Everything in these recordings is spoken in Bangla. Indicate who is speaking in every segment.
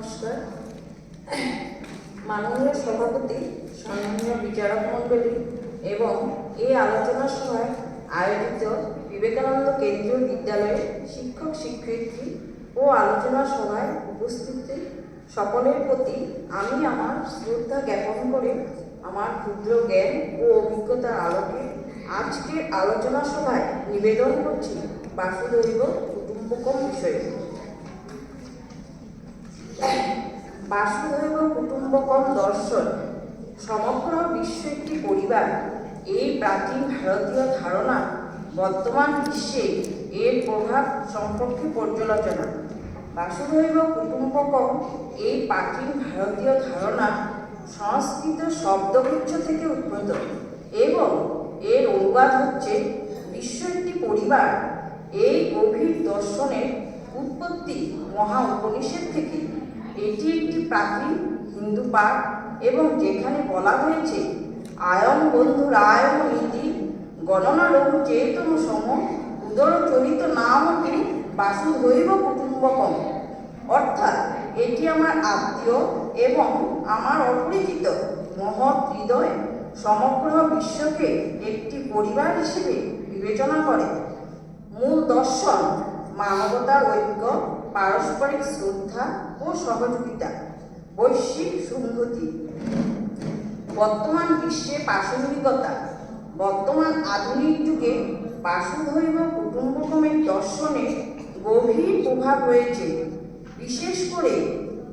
Speaker 1: নমস্কার। মাননীয় সভাপতি, সম্মানীয় বিচারক মণ্ডলী এবং এই আলোচনা সভায় আয়োজিত বিবেকানন্দ কেন্দ্রীয় বিদ্যালয়ের শিক্ষক শিক্ষয়িত্রী ও আলোচনা সভায় উপস্থিত সকলের প্রতি আমি আমার শ্রদ্ধা জ্ঞাপন করে আমার ক্ষুদ্র জ্ঞান ও অভিজ্ঞতার আলোকে আজকের আলোচনা সভায় নিবেদন করছি বাসুদৈব কুটুম্বকম বিষয়ে। বাসুধৈব কুটুম্বকম দর্শন। সমগ্র বিশ্ব একটি পরিবার। এই প্রাচীন ভারতীয় ধারণা বর্তমান বিশ্বে এর প্রভাব সম্পর্কে পর্যালোচনা। বাসুধৈব কুটুম্বকম এই প্রাচীন ভারতীয় ধারণা সংস্কৃত শব্দগুচ্ছ থেকে উদ্ভূত এবং এর অনুবাদ হচ্ছে বিশ্ব একটি পরিবার। এই গভীর দর্শনের উৎপত্তি মহা উপনিষদ থেকে এটি একটি প্রাচীন হিন্দু পাঠ এবং যেখানে বলা হয়েছে আয়ম বন্ধুর আয়ম নীতি গণনা লঘু চেতন সম উদর চরিত নাম বাসুধৈব কুটুম্বকম। অর্থাৎ, এটি আমার আত্মীয় এবং আমার অপরিচিত মহৎ হৃদয় সমগ্র বিশ্বকে একটি পরিবার হিসেবে বিবেচনা করে। মূল দর্শন, মানবতার ঐক্য পারস্পরিক শ্রদ্ধা ও সহযোগিতা, বৈশ্বিক সংহতি বর্তমান বিশ্বে পাশবিকতা বর্তমান আধুনিক যুগে বাসুধৈব কুটুম্বকমের দর্শনে গভীর প্রভাব রয়েছে। বিশেষ করে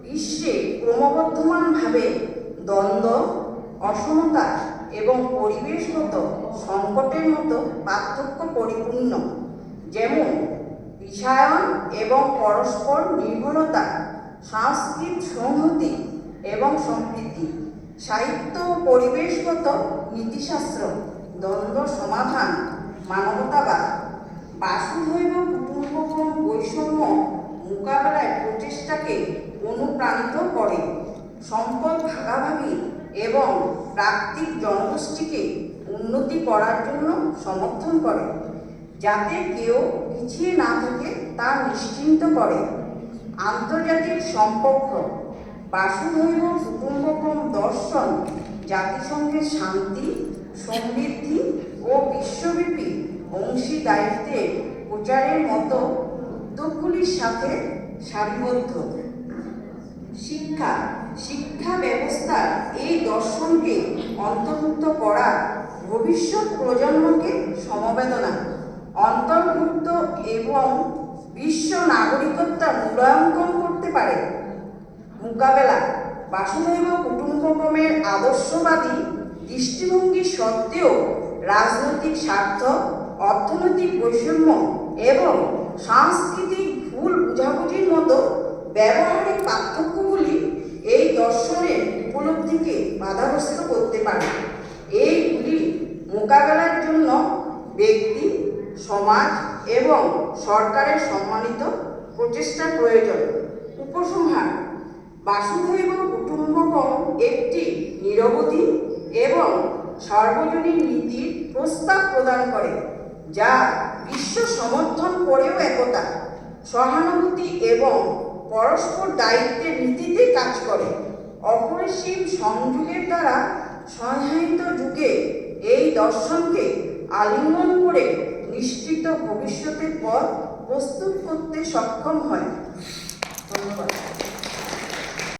Speaker 1: বিশ্বে ক্রমবর্ধমানভাবে দ্বন্দ্ব, অসমতা এবং পরিবেশগত সংকটের মতো পার্থক্য পরিপূর্ণ। যেমন বিষায়ন এবং পরস্পর নির্ভরতা সাংস্কৃতিক সংহতি এবং সম্প্রীতি, সাহিত্য পরিবেশগত নীতিশাস্ত্র, দ্বন্দ্ব সমাধান, মানবতাবাদ বাসুধৈব কুটুম্বকম বৈষম্য মোকাবেলায় প্রচেষ্টাকে অনুপ্রাণিত করে সম্পদ ভাগাভাগি এবং প্রাকৃতিক জনগোষ্ঠীকে উন্নতি করার জন্য সমর্থন করে। যাতে কেউ পিছিয়ে না থাকে তা নিশ্চিন্ত করে। আন্তর্জাতিক সম্পর্ক বাসুধৈব কুটুম্বকম দর্শন, জাতিসংঘের শান্তি, সমৃদ্ধি ও বিশ্বব্যাপী অংশীদারিত্বের প্রচারের মতো উদ্যোগগুলির সাথে সারিবদ্ধ। শিক্ষা শিক্ষা ব্যবস্থার এই দর্শনকে অন্তর্ভুক্ত করা ভবিষ্যৎ প্রজন্মকে সমবেদনা। অন্তর্ভুক্ত এবং বিশ্ব নাগরিকত্ব মূল্যাঙ্কন করতে পারে। মোকাবেলা, বাসুদেব কুটুম্বকমের আদর্শবাদী দৃষ্টিভঙ্গি সত্ত্বেও রাজনৈতিক স্বার্থ, অর্থনৈতিক বৈষম্য এবং সাংস্কৃতিক ভুল বুঝাবুঝির মতো ব্যবহারিক পার্থক্যগুলি এই দর্শনের উপলব্ধিকে বাধাগ্রস্ত করতে পারে। এইগুলি মোকাবেলার জন্য ব্যক্তি সমাজ এবং সরকারের সম্মানিত প্রচেষ্টা প্রয়োজন। উপসংহার বাসুধৈব কুটুম্বকম একটি নিরবধি এবং সর্বজনীন নীতির প্রস্তাব প্রদান করে, যা বিশ্ব সমর্থন করেও একতা, সহানুভূতি এবং পরস্পর দায়িত্বের নীতিতে কাজ করে। অপরিসীম সংযোগের দ্বারা সহায়িত যুগে এই দর্শনকে আলিঙ্গন করে নিশ্চিত ভবিষ্যতের পর প্রস্তুত করতে সক্ষম হয়। ধন্যবাদ।